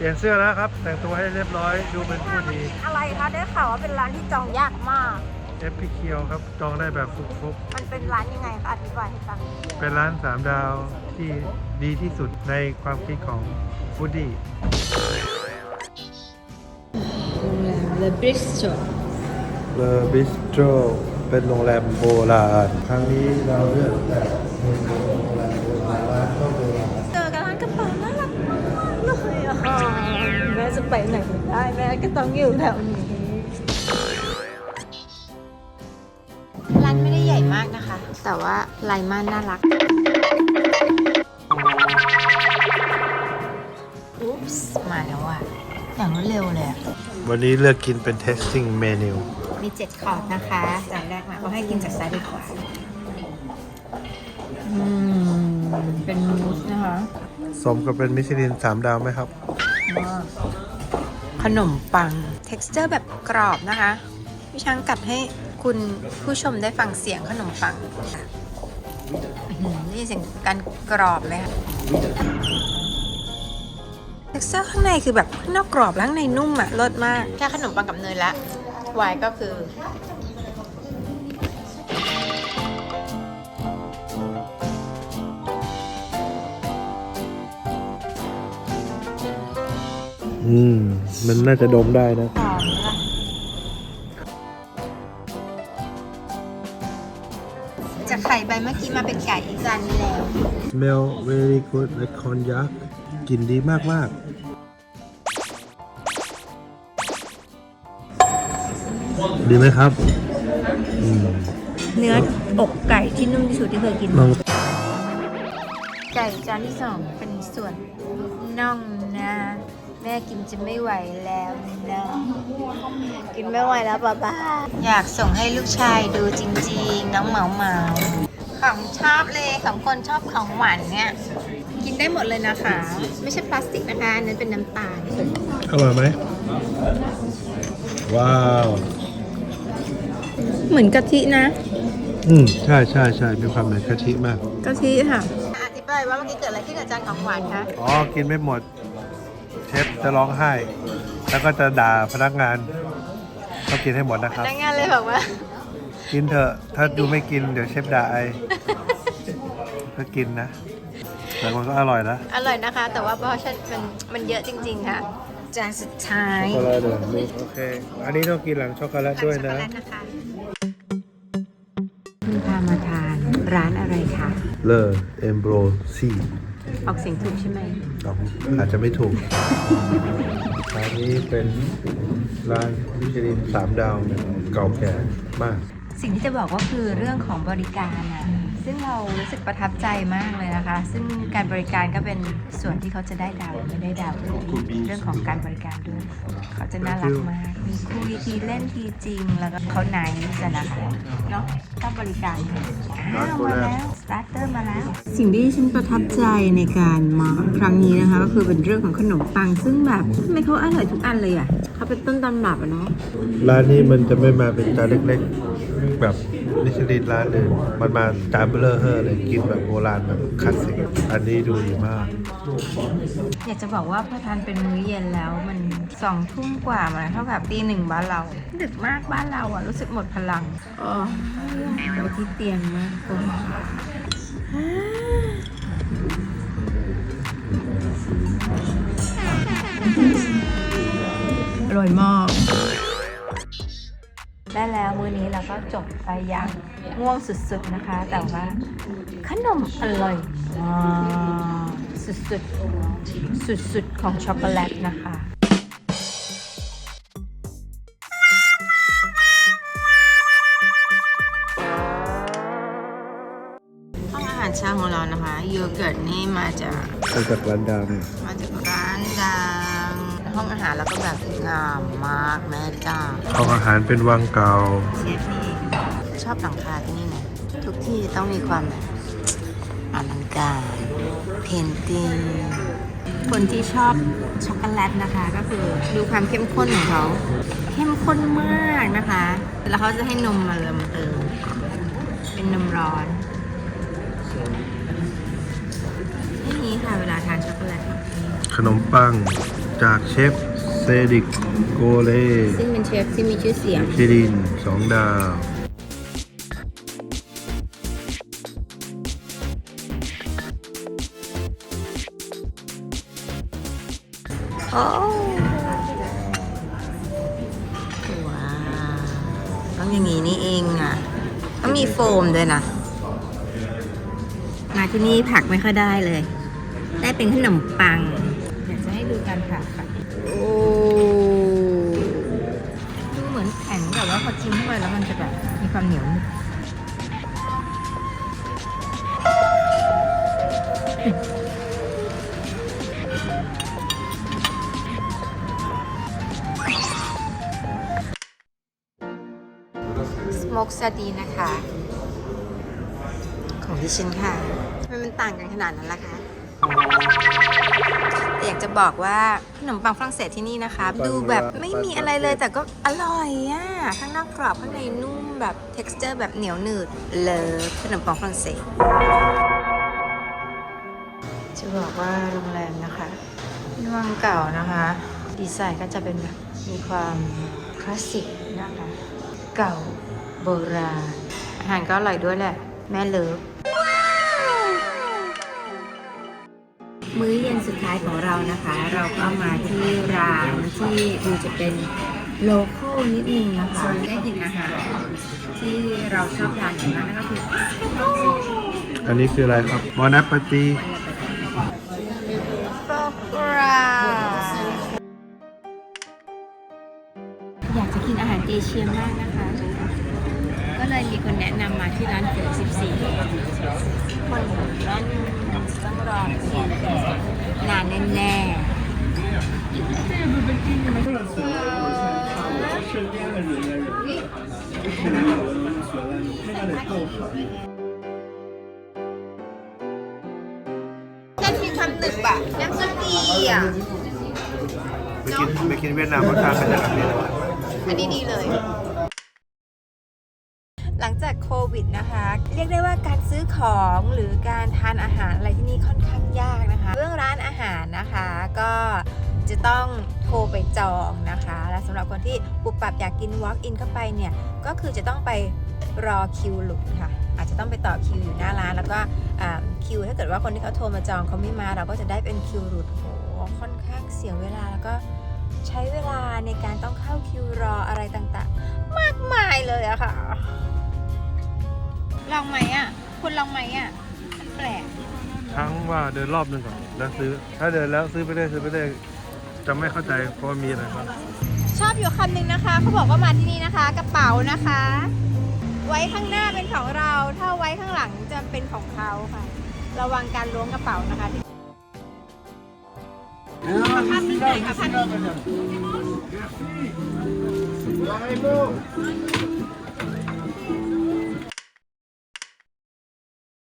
เปลี่ยนเสื้อแล้วครับ แต่งตัวให้เรียบร้อยดูเป็นผู้ดีอะไรคะได้ข่าวว่าเป็นร้านที่จองยากมากเอฟพีเคียวครับจองได้แบบฟุกมันเป็นร้านยังไงคะอธิบายให้ฟังๆเป็นร้านสามดาวที่ดีที่สุดในความคิดของฟูดดี้โรงแรม The Bristol เลอบิสโตรเป็นโรงแรมโบราณครั้งนี้เราเลือกแต่ ไปไหนไม่ได้แม่ก็ต้องอยู่แถวนี้ร้านไม่ได้ใหญ่มากนะคะ แต่ว่าลายม่านน่ารัก อุ๊ปส์มาแล้วอะอย่างรวดเร็วเลยอะวันนี้เลือกกินเป็น testing menu มีเจ็ดคอร์สนะคะจานแรกมาเขาให้กินจากซ้ายไปขวาอืม เป็นมูสนะคะ สมกับเป็นมิชลินสามดาวไหมครับ ขนมปัง texture แบบกรอบนะคะพี่ช้างกัดให้คุณผู้ชมได้ฟังเสียงขนมปังอื้อหือนี่เสียงการกรอบไหมคะ texture ข้างในคือแบบข้างนอกกรอบแล้วข้างในนุ่มอะรสมากแค่ขนมปังกับเนยละวายก็คือ อืม มันน่าจะดมได้นะ หอมนะคะจากไข่ใบเมื่อกี้มาเป็นไก่อีกจานนี้แล้ว smell very good like cognac กลิ่นดีมากมากๆดีไหมครับอืมเนื้ออกไก่ที่นุ่มที่สุดที่เคยกิน ลองไก่จานที่สองเป็นส่วนน่องนะ แม่กินจะไม่ไหวแล้วนะกินไม่ไหวแล้วป้าป้าอยากส่งให้ลูกชายดูจริงๆ น้องเหมาเหมาของชอบเลยของคนชอบของหวานเนี่ยกินได้หมดเลยนะคะ ไม่ใช่พลาสติกนะคะอันนั้นเป็นน้ำตาลอร่อยไหมว้าว เหมือนกะทินะ อืมใช่ใช่ใช่มีความเหมือนกะทิมากกะทิค่ะอธิบายว่าเมื่อกี้เกิดอะไรขึ้นกับจานของหวานคะอ๋อกินไม่หมด เชฟจะร้องไห้ แล้วก็จะด่าพนักงานต้องกินให้หมดนะพครับ นักงานเลยบอกว่า กินเถอะ ถ้าดูไม่กินเดี๋ยวเชฟด่าไอก็กินนะ แต่มันก็อร่อยนะอร่อยนะคะ แต่ว่าเพราะฉันมันมันเยอะจริง ๆ ค่ะ จานสุดท้ายช็อกโกแลตเลยมีโอเค อันนี้ต้องกินหลังช็อกโกแลตด้วยนะช็อกโกแลตนะคะคุณพามาทานร้านอะไรคะเลอเอมโบรซี ออกเสียงถูกใช่ไหม อาจจะไม่ถูก ร้านนี้เป็นร้านมิชลินสามดาวเก่าแก่มาก สิ่งที่จะบอกก็คือเรื่องของบริการอะ ซึ่งเรารู้สึกประทับใจมากเลยนะคะ ซึ่งการบริการก็เป็นส่วนที่เขาจะได้ดาวหรือไม่ได้ดาวด้วยเรื่องของการบริการด้วย เขาจะน่ารักมาก มีคุยทีเล่นทีจริง แล้วก็เขาไหนจะนะคะเนาะชอบบริการอ้าวมาแล้วสตาร์เตอร์มาแล้ว สิ่งที่ฉันประทับใจในการมาครั้งนี้นะคะ ก็คือเป็นเรื่องของขนมปัง ซึ่งแบบทำไมเขาอร่อยทุกอันเลยอะเขาเป็นต้นตำรับอะเนาะร้านนี้มันจะไม่มาเป็นจานเล็กๆแบบ มิชลินร้านอื่นมันมาจานเบลอเฮอร์เลยกินแบบโบราณแบบคลาสสิกอันนี้ดูดีมาก อยากจะบอกว่าพอทานเป็นมื้อเย็นแล้วมันสองทุ่มกว่ามาเท่ากับตีหนึ่งบ้านเรา ดึกมากบ้านเราอะรู้สึกหมดพลังอ๋อไปที่เตียงมากคุณอร่อยมาก ได้แล้วมื้อนี้เราก็จบไปอย่างง่วงสุดๆนะคะ แต่ว่าขนมอร่อยมากสุดๆ สุดๆ ของช็อกโกแลตนะคะห้องอาหารเช้าของเรานะคะโยเกิร์ตนี่มาจากมาจากร้านดังมาจากร้านดัง ห้องอาหารแล้วก็แบบงามมากแม่จ้าของอาหารเป็นวังเก่าเชฟนี่ชอบหลังคาที่นี่นะทุกที่ต้องมีความแบบอลังการเพนติ้งคนที่ชอบช็อกโกแลตนะคะ ก็คือดูความเข้มข้นของเขาเข้มข้นมากนะคะ แล้วเขาจะให้นมมาเติมเติมเป็นนมร้อนนี่ค่ะเวลาทานช็อกโกแลตขนมปัง จากเชฟเซดิกโกเลซึ่งเป็นเชฟที่มีชื่อเสียง ชิดินสองดาว โอ้ว้าวต้องอย่างนี้นี่เองอะ ต้องมีโฟมด้วยนะ มาที่นี่ผักไม่ค่อยได้เลย ได้เป็นขนมปัง กซาดีนะคะ ของดิฉันค่ะทำไมมันต่างกันขนาดนั้นล่ะคะแต่อยากจะบอกว่าขนมปังฝรั่งเศสที่นี่นะคะ ดูแบบไม่มีอะไรเลยแต่ก็อร่อยอะข้างนอกกรอบข้างในนุ่มแบบ t e x t อร์แบบเหนียวหนืดเลิฟขนมปังฝรั่งเศส จะบอกว่าโรงแรมนะคะเป็นวังเก่านะคะ ดีไซน์ก็จะเป็นแบบมีความคลาสสิกนะคะ เก่า โบราณ อาหารก็อร่อยด้วยแหละ แม่เลิฟมื้อเย็นสุดท้ายของเรานะคะ เราก็มาที่ร้านที่ดูจะเป็นโลโก้นิดนึงนะคะได้กินอาหารที่เราชอบทานกันมากนั่นก็คืออันนี้คืออะไรครับบอนัปปตีโฟกราอยากจะกินอาหารเอเชียมากนะคะก็ เลยมีคนแนะนำมาที่ร้านเฟร์14คนแน่นต้องรอคิวนานแน่ๆนั่นมีความหนึบอะน้ำซุปดีอะไปกินไปกินเวียดนามรสชาติเป็นแบบนี้เลยอันนี้ดีเลย วิดนะคะ เรียกได้ว่าการซื้อของหรือการทานอาหารอะไรที่นี่ค่อนข้างยากนะคะ เรื่องร้านอาหารนะคะก็จะต้องโทรไปจองนะคะ และสำหรับคนที่ปุบปับอยากกิน walk in เข้าไปเนี่ย ก็คือจะต้องไปรอคิวหลุดค่ะ อาจจะต้องไปต่อคิวอยู่หน้าร้าน แล้วก็คิวถ้าเกิดว่าคนที่เขาโทรมาจองเขาไม่มา เราก็จะได้เป็นคิวหลุดโหค่อนข้างเสียเวลาแล้วก็ใช้เวลาในการต้องเข้าคิวรออะไรต่างๆ มากมายเลยอะค่ะ ลองไหมอะ คุณลองไหมอะ มันแปลก ทั้งว่าเดินรอบหนึงก่อนแล้วซื้อ ถ้าเดินแล้วซื้อไปได้ซื้อไปได้จะไม่เข้าใจเพราะว่ามีอะไรบ้าง ชอบอยู่คำหนึ่งนะคะเขาบอกว่ามาที่นี่นะคะ กระเป๋านะคะ ไว้ข้างหน้าเป็นของเรา ถ้าไว้ข้างหลังจะเป็นของเขาค่ะ ระวังการล้วงกระเป๋านะคะที่